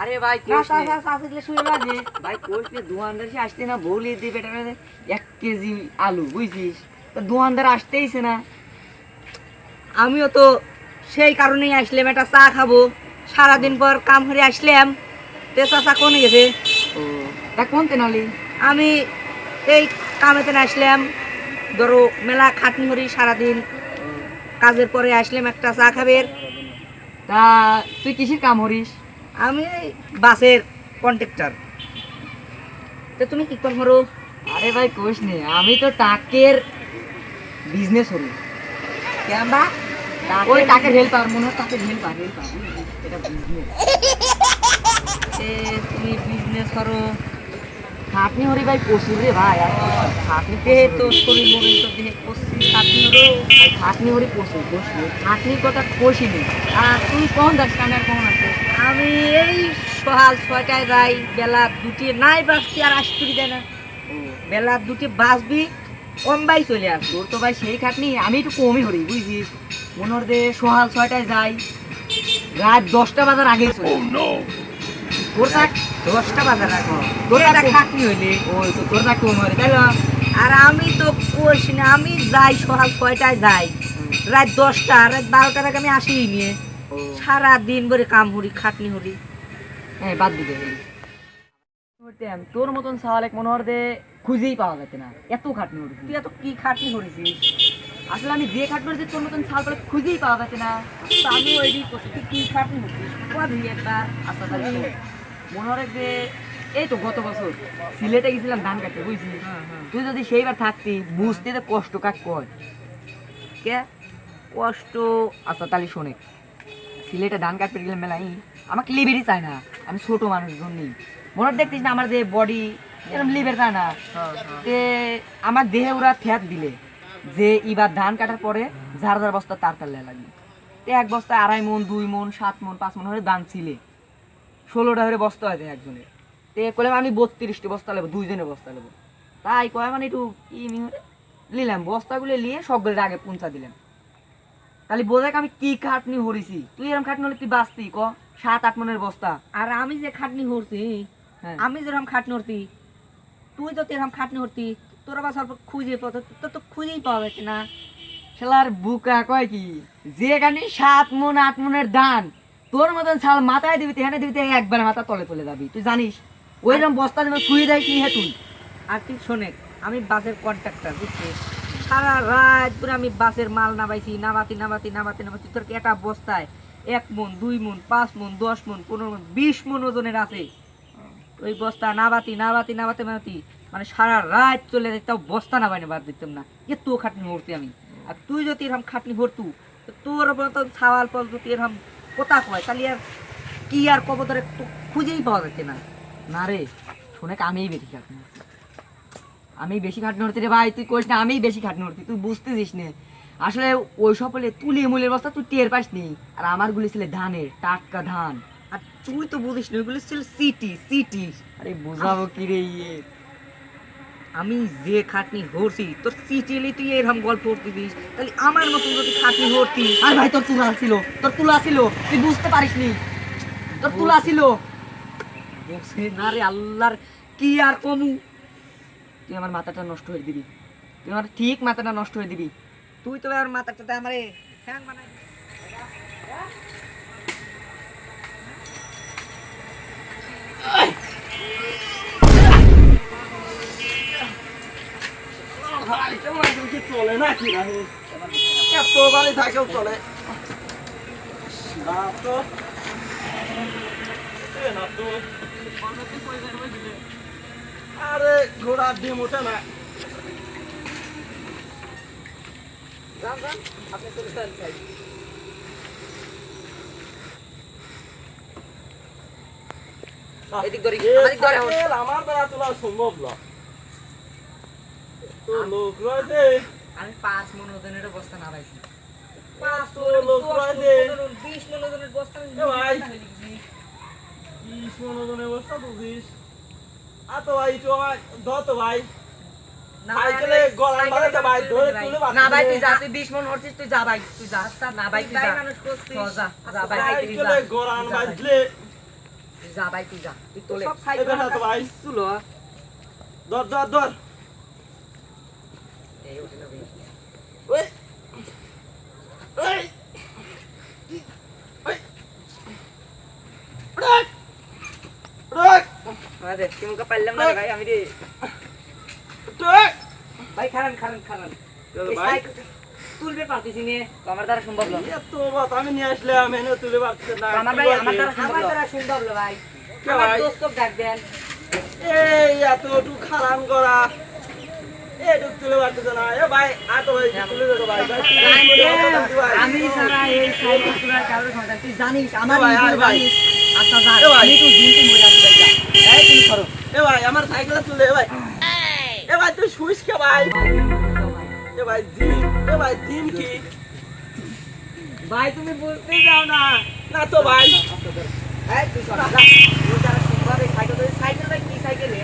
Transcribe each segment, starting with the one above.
আরে ভাই ভাই কোষ নে, দোকানদার সে আসতে না বলি দিয়ে পেটালে এক কেজি আলু বুঝছিস? দোকানদার আসতেইছে না। আমিও তো সেই কারণেই আসলাম একটা চা খাব। সারাদিন পর কাম করে আসলাম। তে চাষা কোনে গেছে? ও তা কোন তেনালি? আমি এই কামেতে আসলাম। ধরো মেলা খাটনি করি সারাদিন। কাজের পরে আসলাম একটা চা খাবের। তা তুই কিসের কাম হরিস আমি বাসের কন্ট্রাক্টর তো তুমি কি করো? আরে ভাই কোষ নে আমি তো টাকের বিজনেস হরি কেমবা ওই টাকের হেল্পার মনে হয় টাকের হেল্পার হেল্পার এটা বিজনেস তুমি বিজনেস করো। খাটনি হরি ভাই প্রচুর রে ভাই আর খাটনি দেহে তো শরীর মরণ তো দেহে পশ্চিম খাটনি হলো খাটনি হরি প্রচুর প্রচুর খাটনির কথা কষিনি আর তুই কোন দাস কানের কোন আছে? আমি এই সকাল ছয়টায় যাই বেলা দুটি নাই বাসতি আর আসতে দেয় না বেলা দুটি বাসবি কমবাই চলে আস তোর তো ভাই সেই খাটনি আমি একটু কমই হরি বুঝছিস মনে হর দে সকাল ছয়টায় যাই রাত দশটা বাজার আগে চলে তোর থাক দশটা বাজার রাখো তোর একটা খাটনি হইলে ওই তো তোর থাক কম হরি তাই আর আমি তো কোশ না আমি যাই সকাল ছয়টায় যাই। রাত দশটা রাত বারোটার আগে আমি আসি নিয়ে। সারা দিন ভরে কাম হরি খাটনি হরি হ্যাঁ বাদ দিবে তোর মতন সাওয়ালেক মনে হর দে খুঁজেই পাওয়া যাচ্ছে না। এত খাটনি হরি তুই এত কি খাটনি করেছিস আসলে আমি যে খাটনি হরি তোর মতন সাল পরে খুঁজেই পাওয়া যাচ্ছে না। আমি ওই দিক করছি তুই কি খাটনি কবি একটা। মনে হরে যে এই তো গত বছর সিলেটে গেছিলাম ধান কাটতে বুঝছিস? তুই যদি সেইবার থাকতি বুঝতে তো কষ্ট কাক কর কে? কষ্ট আচ্ছা তাহলে শোনে। সিলেটে ধান কাটতে গেলে মেলাই আমাকে লিবেরই চায় না। আমি ছোট মানুষ জন্যই মনে হয় দেখতিস না, আমার যে বডি এরকম লিবের চায় না। তে আমার দেহে ওরা থ্যাত দিলে যে এবার ধান কাটার পরে ঝাড় ঝাড় বস্তা তার তার লাগবে তে এক বস্তা আড়াই মন, দুই মন, সাত মন, পাঁচ মন হলে ধান ছিলে। ষোলোটা হয়ে বস্তা হয়েছে একজনের তে কইলাম আমি বত্রিশটি বস্তা নেব দুইজনের বস্তা নেব তাই কয় মানে একটু মিহরে নিলাম। বস্তাগুলো নিয়ে সবগুলো আগে পৌঁছা দিলাম। তাহলে বোঝাক আমি কি খাটনি হরিছি। তুই এরকম খাটনি হলে তুই বাঁচতি ক? সাত আট মনের বস্তা। আর আমি যে খাটনি হরছি হ্যাঁ। আমি যেরকম খাটনি করতি তুই তো এরকম খাটনি হরতি তোর আবার সব খুঁজে পাতো তোর তো খুঁজেই পাওয়া যাচ্ছে না। শালার বুকা কয় কি? যেখানে সাত মন আট মনের দান তোর মতন শাল মাথায় দিবি তেহানে দিবি একবার মাথা তলে চলে যাবি। তুই জানিস ওইরকম বস্তা যেন শুয়ে দেয় কি হে তুই আর তুই শোনে আমি বাসের কন্ট্রাক্টর বুঝছিস? সারা রাত পুরো আমি বাসের মাল নামাইছি, নামাতি নামাতি নামাতি নামাতি। তোর একটা বস্তায় এক মন, দুই মন, পাঁচ মন, দশ মন, পনেরো মন, বিশ মন ওজনের আছে। ওই বস্তা নাবাতি নাবাতি নাবাতে নাবাতি মানে সারা রাত চলে যেত তাও বস্তা নাবাইনে বাদ দিতাম না। যে তো খাটনি হরতি আমি। আর তুই যদি এরকম খাটনি হরতু তোর মতো ছাওয়াল পল যদি এরকম কোথা কয়, তাহলে আর কি আর কব ধরে তো খুঁজেই পাওয়া যাচ্ছে না। না রে, শুনে আমিই বেশি খাটনি আমি বেশি খাটনি হচ্ছি রে ভাই তুই কইস না আমিই বেশি খাটনি হচ্ছি তুই বুঝতেছিস নে। আসলে ওই সব হলে তুলি মুলের বস্তা তুই টের পাস নি আর আমার গুলি ছিল ধানের টাটকা ধান। আর তুই তো বুঝিস না ওইগুলো ছিল সিটি সিটি। আরে বুঝাবো কি রে ইয়ে। আমি যে খাটনি হরছি তোর সিটি এলে তুই এরকম গল্প করতে দিস তাহলে আমার মতন যদি খাটনি হরতি আর ভাই তোর তুলা ছিল তোর তুলা ছিল তুই বুঝতে পারিস নি। তোর তুলা ছিল। না রে আল্লাহর কি আর কমু। তুই আমার মাথাটা নষ্ট হয়ে দিবি। তুই আমার ঠিক মাথাটা নষ্ট হয়ে দিবি। তুই তো আর মাথাটাতে আমারে ফ্যান বানাই চলে না কি এত চলে। না তো। না তো। আরে ঘোড়ার ডিম ওঠে না। যান যান আপনি চলে যান ভাই। এদিক ধরি এ আমাদিক ধরে। সাইকেল আমার দ্বারা তোলা সম্ভব না। এত লোক রয়েছে আমি পাঁচ মন ওজনের বস্তা না পাইছি। এত লোক রয়েছে বিশ মন ওজনের বস্তা আমি এ ভাই। নিজে বিশ বস্তা বুঝিস আ তো ভাই। তো ভাই ধর ভাই সাইকেলে ভাই, গলায় সাইকেলে ভাই, ধরে তুলে বাঁধতে না ভাই তুই যা তুই বিশ মন হচ্ছিস তুই যা ভাই তুই যা না ভাই তুই যা। মানুষ করছিস। যা যা ভাই তুই যা যা ভাই। বাজলে যা ভাই তুই যা তুই তোলে। সব সাইকেল এবার তো ভাই। তুলো ধর ধর ধর। এই উঠে যাবি। ওই ওই। ওই রাখ রাখ আরে তুমি পারলাম না ভাই আমি রে ভাই খারান খারান খারান চল এই ভাই সাইকেল তুলবে পারতেছি নে আমার দ্বারা সম্ভব না এত বাত আমি নিয়ে আসলাম এনে তুলে পারছি না আমার ভাই আমার দ্বারা আমার দ্বারা সম্ভব না আমার দোস্ত ডাক দেন এই এতটু খারান করা। আমি সারা এই তোলার কারোর সন্তান তুই জানিস আমার ভাই, আচ্ছা ভাই। আমি তো ভাই তুমি করো। এ ভাই আমার সাইকেলে তুলে ভাই। এ ভাই তুই শুইস কে ভাই? এ ভাই জিম এ ভাই জিম কি? ভাই তুমি বলতে যাও না। না তো ভাই। এই তুই সর। যা। তুই যারা সম্ভব এই সাইকেল সাইকেল ভাই কি সাইকেলে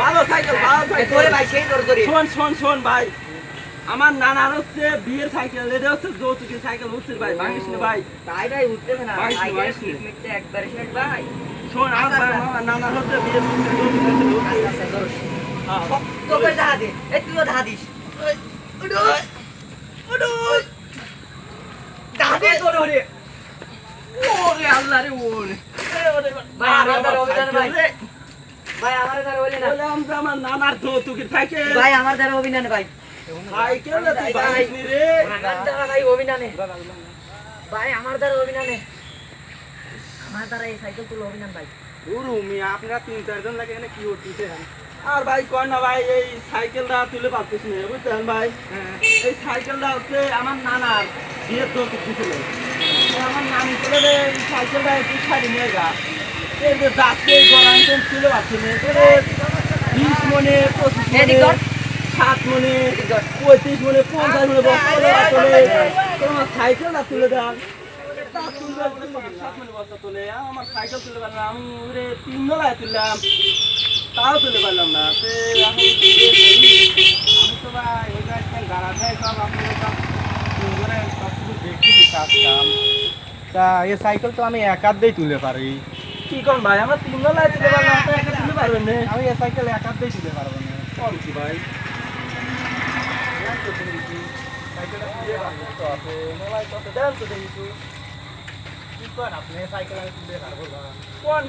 ভালো সাইকেল ভালো সাইকেল। ভাই সেই তোর তোরে শোন শোন শোন ভাই। আমার নানার হচ্ছে বিয়ের সাইকেল এটা হচ্ছে যৌতুকের সাইকেল হচ্ছে ভাই ভাঙিস না ভাই। ভাই ভাই উঠতেছে না। ভাই, একবার আমার ভাই, আমার নানার। তো ভাই, দ্বারা অভিযান ভাই। ভাই না সাইকেল ভাই অভিনয় রে? আমার দ্বারা ভাই অভিনয় ভাই আমার দ্বারা অভিনয় দ্বারা এই সাইকেল তুলো অভিনয় ভাই। গুরু মিয়া আপনারা তিন চারজন লাগে এখানে কি করতেছে আর ভাই কয় না ভাই এই সাইকেলটা তুলে পারতেছি না বুঝছেন ভাই? এই সাইকেলটা হচ্ছে আমার নানার বিয়ের দোষ দিছিল আমার নানি চলে এই সাইকেলটা একটু ছাড়ি নিয়ে গা এই যে যাচ্ছে এই গরম তুলে পারছি না বিশ মনে পঁচিশ মনে। সাত মনে পঁয়ত্রিশ মনে পঞ্চাশ মনে তোমার সাইকেলটা তুলে দেন। মনে তোলে আমার সাইকেল পারলাম আমি তুললাম তাও তুলে পারলাম না করি? আমি তো ভাই সব কিছু তা এই সাইকেল তো আমি একাতেই তুলে পারি কি কম ভাই আমার তিন বেলায় তুলে পারলাম তুলে পারবেন না আমি এই সাইকেল একাতেই তুলে পারব না কম কি ভাই? সাইকেলটা তুলে পারব তো আছে কত দেন তো দেখি তো কি আপনি সাইকেল না কোন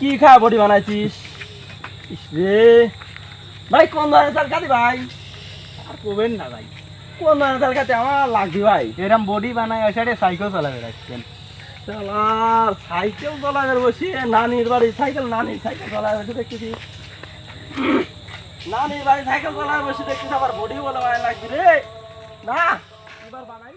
কি খা বডি বানাইছিস রে ভাই কোন ধরনের চাল খাতি ভাই আর করবেন না ভাই কোন ধরনের খাতি আমার লাগবে ভাই এরম বডি বানায় এসে সাইকেল চালাবে রাখছেন চালার সাইকেল চালাবে বসে নানির বাড়ি সাইকেল নানির সাইকেল চালাবে বসে দেখতেছি নানির বাড়ি সাইকেল চালাবে বসে দেখতেছি আবার বডি বলে ভাই না এবার বানাই